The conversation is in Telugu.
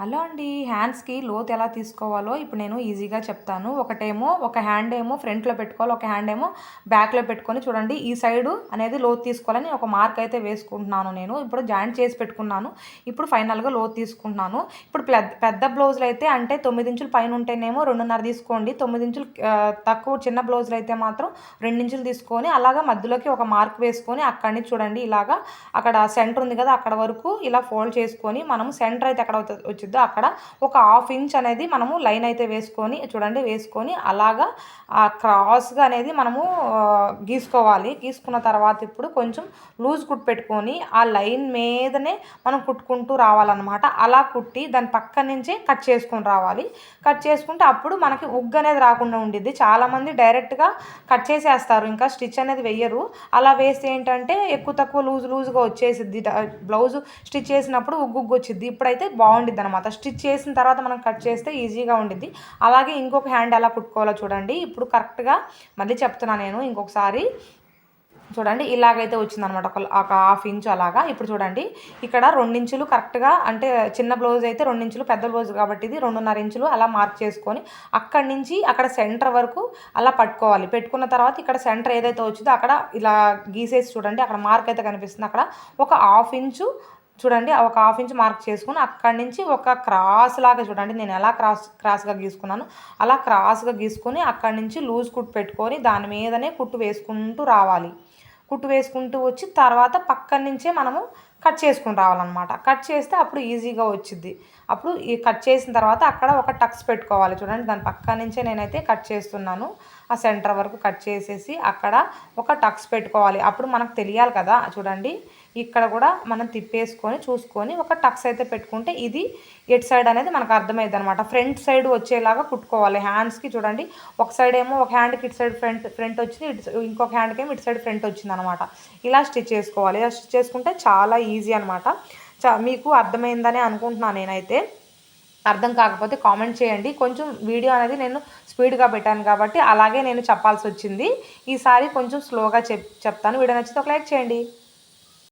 హలో అండి హ్యాండ్స్కి లోతు ఎలా తీసుకోవాలో ఇప్పుడు నేను ఈజీగా చెప్తాను. ఒకటేమో ఒక హ్యాండ్ ఏమో ఫ్రంట్లో పెట్టుకోవాలి ఒక హ్యాండ్ ఏమో బ్యాక్లో పెట్టుకొని చూడండి. ఈ సైడు అనేది లోతు తీసుకోవాలని ఒక మార్క్ అయితే వేసుకుంటున్నాను నేను. ఇప్పుడు జాయింట్ చేసి పెట్టుకున్నాను. ఇప్పుడు ఫైనల్గా లోతు తీసుకుంటున్నాను. ఇప్పుడు పెద్ద పెద్ద బ్లౌజులు అయితే అంటే తొమ్మిది ఇంచులు పైన ఉంటేనేమో రెండున్నర తీసుకోండి. తొమ్మిది ఇంచులు తక్కువ చిన్న బ్లౌజులు అయితే మాత్రం రెండు ఇంచులు తీసుకొని అలాగా మధ్యలోకి ఒక మార్క్ వేసుకొని అక్కడి నుంచి చూడండి. ఇలాగా అక్కడ సెంటర్ ఉంది కదా అక్కడ వరకు ఇలా ఫోల్డ్ చేసుకొని మనం సెంటర్ అయితే అక్కడ వచ్చి వచ్చిద్దో అక్కడ ఒక హాఫ్ ఇంచ్ అనేది మనము లైన్ అయితే వేసుకొని చూడండి వేసుకొని అలాగా క్రాస్గా అనేది మనము గీసుకోవాలి. గీసుకున్న తర్వాత ఇప్పుడు కొంచెం లూజ్ కుట్టు పెట్టుకొని ఆ లైన్ మీదనే మనం కుట్టుకుంటూ రావాలన్నమాట. అలా కుట్టి దాని పక్క నుంచే కట్ చేసుకొని రావాలి. కట్ చేసుకుంటే అప్పుడు మనకి ఉగ్గు అనేది రాకుండా ఉండిద్ది. చాలామంది డైరెక్ట్గా కట్ చేసేస్తారు. ఇంకా స్టిచ్ అనేది వెయ్యరు అలా వేస్తే ఏంటంటే ఎక్కువ తక్కువ లూజ్ లూజ్గా వచ్చేసిద్ది. బ్లౌజ్ స్టిచ్ చేసినప్పుడు ఉగ్గు ఉగ్గు వచ్చిద్ది. ఇప్పుడైతే బాగుండిద్ది అనమాట అనమాట స్టిచ్ చేసిన తర్వాత మనం కట్ చేస్తే ఈజీగా ఉండిద్ది. అలాగే ఇంకొక హ్యాండ్ ఎలా కుట్టుకోవాలో చూడండి. ఇప్పుడు కరెక్ట్గా మళ్ళీ చెప్తున్నాను నేను ఇంకొకసారి. చూడండి ఇలాగైతే వచ్చిందనమాట. ఒక ఒక హాఫ్ ఇంచు అలాగా. ఇప్పుడు చూడండి ఇక్కడ రెండించులు కరెక్ట్గా అంటే చిన్న బ్లౌజ్ అయితే రెండించులు పెద్ద బ్లౌజ్ కాబట్టి ఇది రెండున్నర ఇంచులు అలా మార్క్ చేసుకొని అక్కడి నుంచి అక్కడ సెంటర్ వరకు అలా పట్టుకోవాలి. పెట్టుకున్న తర్వాత ఇక్కడ సెంటర్ ఏదైతే వచ్చిందో అక్కడ ఇలా గీసేసి చూడండి అక్కడ మార్క్ అయితే కనిపిస్తుంది. అక్కడ ఒక హాఫ్ ఇంచు చూడండి ఒక హాఫ్ ఇంచ్ మార్క్ చేసుకుని అక్కడి నుంచి ఒక క్రాస్ లాగా చూడండి నేను ఎలా క్రాస్ క్రాస్గా గీసుకున్నాను అలా క్రాస్గా గీసుకొని అక్కడి నుంచి లూజ్ కుట్టు పెట్టుకొని దాని మీదనే కుట్టు వేసుకుంటూ రావాలి. కుట్టు వేసుకుంటూ వచ్చి తర్వాత పక్కన నుంచే మనము కట్ చేసుకుని రావాలన్నమాట. కట్ చేస్తే అప్పుడు ఈజీగా వచ్చింది అప్పుడు ఈ కట్ చేసిన తర్వాత అక్కడ ఒక టక్స్ పెట్టుకోవాలి. చూడండి దాని పక్క నుంచే నేనైతే కట్ చేస్తున్నాను. ఆ సెంటర్ వరకు కట్ చేసేసి అక్కడ ఒక టక్స్ పెట్టుకోవాలి. అప్పుడు మనకు తెలియాలి కదా చూడండి. ఇక్కడ కూడా మనం తిప్పేసుకొని చూసుకొని ఒక టక్స్ అయితే పెట్టుకుంటే ఇది ఎట్ సైడ్ అనేది మనకు అర్థమైంది అనమాట ఫ్రంట్ సైడ్ వచ్చేలాగా కుట్టుకోవాలి. హ్యాండ్స్కి చూడండి ఒక సైడ్ ఏమో ఒక హ్యాండ్కి ఇటు సైడ్ ఫ్రంట్ ఫ్రంట్ వచ్చింది ఇటు ఇంకొక హ్యాండ్కి ఏమో ఇటు సైడ్ ఫ్రంట్ వచ్చింది అనమాట ఇలా స్టిచ్ చేసుకోవాలి. ఇలా స్టిచ్ చేసుకుంటే చాలా ఈజీ అనమాట మీకు అర్థమైందని అనుకుంటున్నాను నేనైతే. అర్థం కాకపోతే కామెంట్ చేయండి. కొంచెం వీడియో అనేది నేను స్పీడ్గా పెట్టాను కాబట్టి అలాగే నేను చెప్పాల్సి వచ్చింది. ఈసారి కొంచెం స్లోగా చెప్ చెప్తాను. వీడియో నచ్చితే ఒక లైక్ చేయండి.